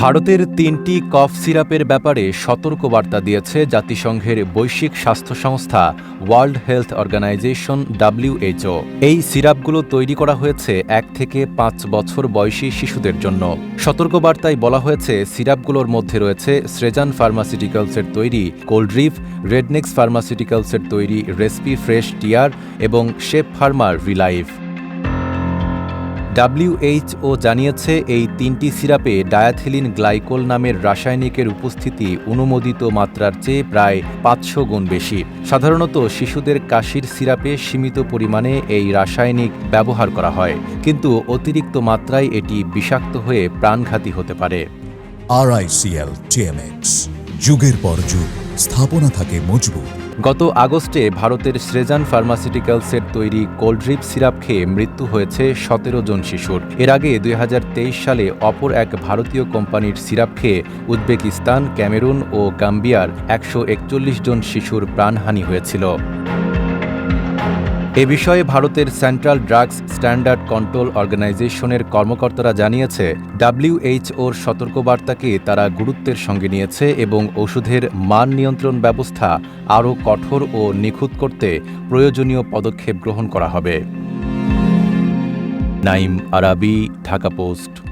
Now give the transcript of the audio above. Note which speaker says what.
Speaker 1: ভারতের তিনটি কফ সিরাপের ব্যাপারে সতর্কবার্তা দিয়েছে জাতিসংঘের বৈশ্বিক স্বাস্থ্য সংস্থা ওয়ার্ল্ড হেলথ অর্গানাইজেশন ডাব্লিউএইচও। এই সিরাপগুলো তৈরি করা হয়েছে এক থেকে পাঁচ বছর বয়সী শিশুদের জন্য। সতর্কবার্তায় বলা হয়েছে, সিরাপগুলোর মধ্যে রয়েছে স্রেজান ফার্মাসিউটিক্যালসের তৈরি কোল্ড্রিফ রেডনেক্স ফার্মাসিউটিক্যালসের তৈরি রেসপি ফ্রেশ টিয়ার এবং শেপ ফার্মার রিলাইভ। ডাব্লিউএইচও জানিয়েছে, এই তিনটি সিরাপে ডায়াথিলিন গ্লাইকোল নামের রাসায়নিকের উপস্থিতি অনুমোদিত মাত্রার চেয়ে প্রায় পাঁচশো গুণ বেশি। সাধারণত শিশুদের কাশির সিরাপে সীমিত পরিমাণে এই রাসায়নিক ব্যবহার করা হয়, কিন্তু অতিরিক্ত মাত্রায় এটি বিষাক্ত হয়ে প্রাণঘাতী হতে পারে।
Speaker 2: আরআইসিএল টিএমএক্স যুগের পর যুগ, স্থাপনা থাকে মজবুত।
Speaker 1: গত আগস্টে ভারতের শ্রেজান ফার্মাসিউটিক্যালসের তৈরি কোল্ড্রিপ সিরাপ খেয়ে মৃত্যু হয়েছে সতেরো জন শিশুর। এর আগে দু হাজার তেইশ সালে অপর এক ভারতীয় কোম্পানির সিরাপ খেয়ে উজবেকিস্তান, ক্যামেরুন ও গাম্বিয়ার একশো একচল্লিশ জন শিশুর প্রাণহানি হয়েছিল। এ বিষয়ে ভারতের সেন্ট্রাল ড্রাগস স্ট্যান্ডার্ড কন্ট্রোল অর্গানাইজেশনের কর্মকর্তারা জানিয়েছে, ডাব্লিউএইচওর সতর্কবার্তাকে তারা গুরুত্বের সঙ্গে নিয়েছে এবং ওষুধের মান নিয়ন্ত্রণ ব্যবস্থা আরও কঠোর ও নিখুঁত করতে প্রয়োজনীয় পদক্ষেপ গ্রহণ করা হবে। নাইম আরাবি, ঢাকা পোস্ট।